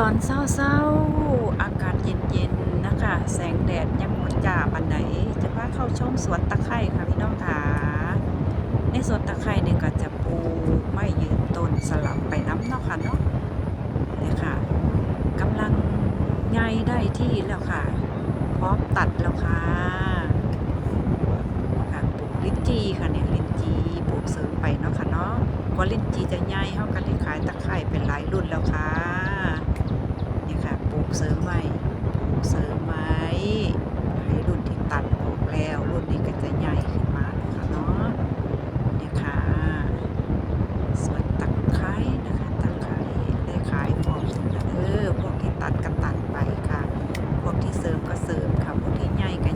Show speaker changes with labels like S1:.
S1: ตอนเช้าๆ อากาศเย็นๆ นะคะ แสงแดดยังบ่จ้าปานใดจะพาเข้าชมสวนตะไคร้ค่ะพี่น้องค่ะ ในสวนตะไคร้เนี่ยก็จะปลูกไม้ยืนต้นสลับไปน้ำเนาะค่ะเนาะเนี่ยค่ะกำลังใหญ่ได้ที่แล้วค่ะ พร้อมตัดแล้วค่ะค่ะปลูกลิ้นจีค่ะเนี่ยลิ้นจีปลูกเสริมไปเนาะค่ะเนาะกว่าลิ้นจีจะใหญ่เฮาก็ได้ขายตะไคร้เป็น เสริมไหมเสริมไหมให้รุ่นที่ตัดออกแล้ว รุ่นนี้ก็จะใหญ่ขึ้นมาค่ะเนาะเนี่ยค่ะส่วนตักไข่นะคะตักไข่ได้ขายพวกเออพวกที่ตัดก็ตัดไปค่ะ พวกที่เสริมก็เสริมค่ะพวกที่ใหญ่ก็